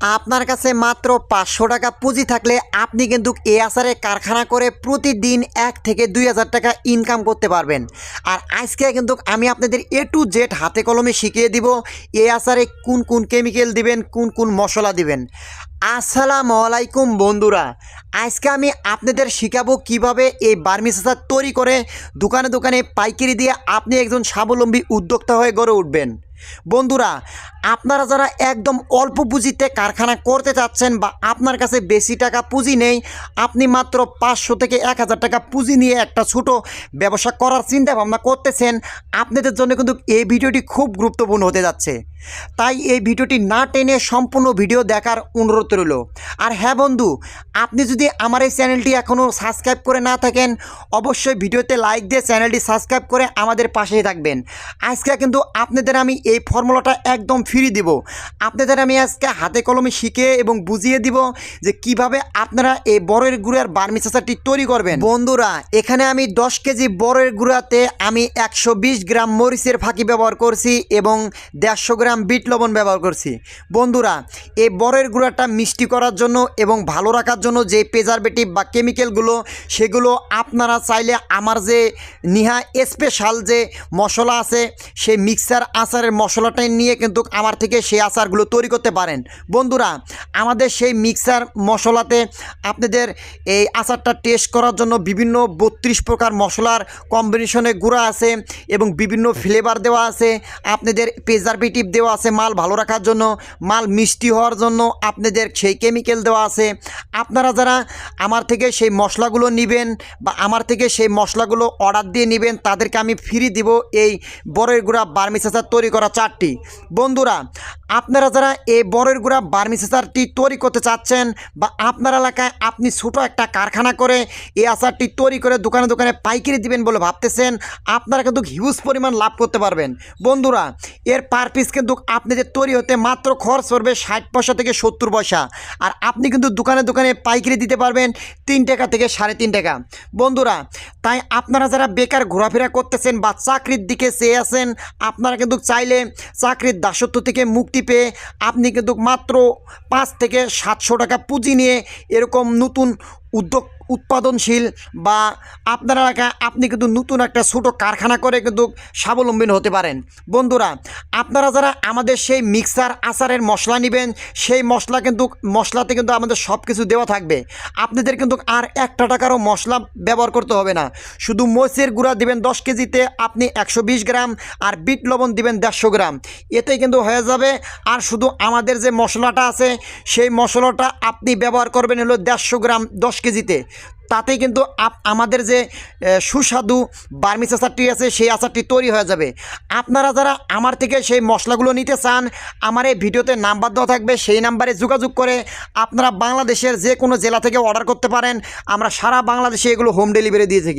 আপনার কাছে মাত্র পাঁচশো টাকা পুঁজি থাকলে আপনি কিন্তু এ আসারে কারখানা করে প্রতিদিন এক থেকে দুই হাজার টাকা ইনকাম করতে পারবেন। আর আজকে কিন্তু আমি আপনাদের এ টু জেড হাতে কলমে শিখিয়ে দিব এ আসারে কোন কোন কেমিক্যাল দিবেন, কোন কোন মশলা দিবেন। আসসালামু আলাইকুম বন্ধুরা, আজকে আমি আপনাদের শিখাবো কীভাবে এই বার্মিস আচার তৈরি করে দোকানে দোকানে পাইকারি দিয়ে আপনি একজন স্বাবলম্বী উদ্যোক্তা হয়ে গড়ে উঠবেন। বন্ধুরা, আপনারা যারা একদম অল্প পুঁজিতে কারখানা করতে চাচ্ছেন বা আপনার কাছে বেশি টাকা পুঁজি নেই, আপনি মাত্র পাঁচশো থেকে এক হাজার টাকা পুঁজি নিয়ে একটা ছোট ব্যবসা করার চিন্তা ভাবনা করতেছেন, আপনাদের জন্য কিন্তু এই ভিডিওটি খুব গুরুত্বপূর্ণ হতে যাচ্ছে। তাই এই ভিডিওটি না টেনে সম্পূর্ণ ভিডিও দেখার অনুরোধ রইল। আর হ্যাঁ বন্ধু, আপনি যদি আমার এই চ্যানেলটি এখনও সাবস্ক্রাইব করে না থাকেন, অবশ্যই ভিডিওতে লাইক দিয়ে চ্যানেলটি সাবস্ক্রাইব করে আমাদের পাশেই থাকবেন। আজকে কিন্তু আপনাদের আমি এই ফর্মুলাটা একদম ফ্রি দিব। আপনাদের আমি আজকে হাতে কলমে শিখে এবং বুঝিয়ে দিব যে কীভাবে আপনারা এই বরের গুঁড়ার বার্মি চাচারটি তৈরি করবেন। বন্ধুরা, এখানে আমি দশ কেজি বরের গুঁড়াতে আমি একশো বিশ গ্রাম মরিচের ফাঁকি ব্যবহার করছি এবং দেড়শো গ্রাম বিট লবণ ব্যবহার করছি। বন্ধুরা এই বরের গুঁড়াটা মিষ্টি করার জন্য এবং ভালো রাখার জন্য যে প্রেজারভেটিভ বা কেমিক্যালগুলো সেগুলো আপনারা চাইলে আমার যে নিহা স্পেশাল যে মশলা আছে সেই মিক্সার আচারের মশলাটাই নিয়ে কিন্তু আমার থেকে সেই আচারগুলো তৈরি করতে পারেন। বন্ধুরা, আমাদের সেই মিক্সার মশলাতে আপনাদের এই আচারটা টেস্ট করার জন্য বিভিন্ন বত্রিশ প্রকার মশলার কম্বিনেশনে গুঁড়া আছে এবং বিভিন্ন ফ্লেভার দেওয়া আছে। আপনাদের প্রেজারভেটিভ দেওয়া আছে, মাল ভালো রাখার জন্য, মাল মিষ্টি হওয়ার জন্য আপনাদের সেই কেমিক্যাল দেওয়া আছে। আপনারা যারা আমার থেকে সেই মশলাগুলো নেবেন বা আমার থেকে সেই মশলাগুলো অর্ডার দিয়ে নেবেন, তাদেরকে আমি ফ্রি দিব এই বরের গুঁড়া বার্মিসাচার তৈরি করা চারটি। বন্ধুরা আপনারা যারা এই বরের গুঁড়া বার্মিস আচারটি তৈরি করতে চাচ্ছেন বা আপনার এলাকায় আপনি ছোটো একটা কারখানা করে এই আচারটি তৈরি করে দোকানে দোকানে পাইকারি দিবেন বলে ভাবতেছেন, আপনারা কিন্তু হিউজ পরিমাণ লাভ করতে পারবেন। বন্ধুরা, এর পার পিস কিন্তু আপনাদের তৈরি হতে মাত্র খরচ পড়বে ষাট পয়সা থেকে সত্তর পয়সা। আর আপনি কিন্তু দোকানে দোকানে পাইকারি দিতে পারবেন তিন টাকা থেকে সাড়ে তিন টাকা। বন্ধুরা, তাই আপনারা যারা বেকার ঘোরাফেরা করতেছেন বা চাকরির দিকে চেয়ে আছেন, আপনারা কিন্তু চাইলে চাকরির দাসত্ব থেকে মুক্তি পেয়ে আপনি কিন্তু মাত্র পাঁচ থেকে সাতশো টাকা পুঁজি নিয়ে এরকম নতুন উদ্যোগ উৎপাদনশীল বা আপনার এলাকায় আপনি কিন্তু নতুন একটা ছোটো কারখানা করে কিন্তু স্বাবলম্বী হতে পারেন। বন্ধুরা, আপনারা যারা আমাদের সেই মিক্সার, আচারের মশলা নেবেন, সেই মশলা কিন্তু, মশলাতে কিন্তু আমাদের সব কিছু দেওয়া থাকবে। আপনাদের কিন্তু আর একটা টাকারও মশলা ব্যবহার করতে হবে না। শুধু মরিচের গুঁড়া দিবেন দশ কেজিতে, আপনি একশো বিশ গ্রাম আর বিট লবণ দিবেন দেড়শো গ্রাম। এতেই কিন্তু হয়ে যাবে। আর শুধু আমাদের যে মশলাটা আছে, সেই মশলাটা আপনি ব্যবহার করবেন হলো দেড়শো গ্রাম দশ কেজিতে। তাতেই কিন্তু আমাদের যে সুস্বাদু বার্মিস আচারটি আছে, সেই আচারটি তৈরি হয়ে যাবে। আপনারা যারা আমার থেকে সেই মশলাগুলো নিতে চান, আমার এই ভিডিওতে নাম্বার দেওয়া থাকবে, সেই নাম্বারে যোগাযোগ করে আপনারা বাংলাদেশের যে কোনো জেলা থেকে অর্ডার করতে পারেন। আমরা সারা বাংলাদেশে এগুলো হোম ডেলিভারি দিয়ে থাকি।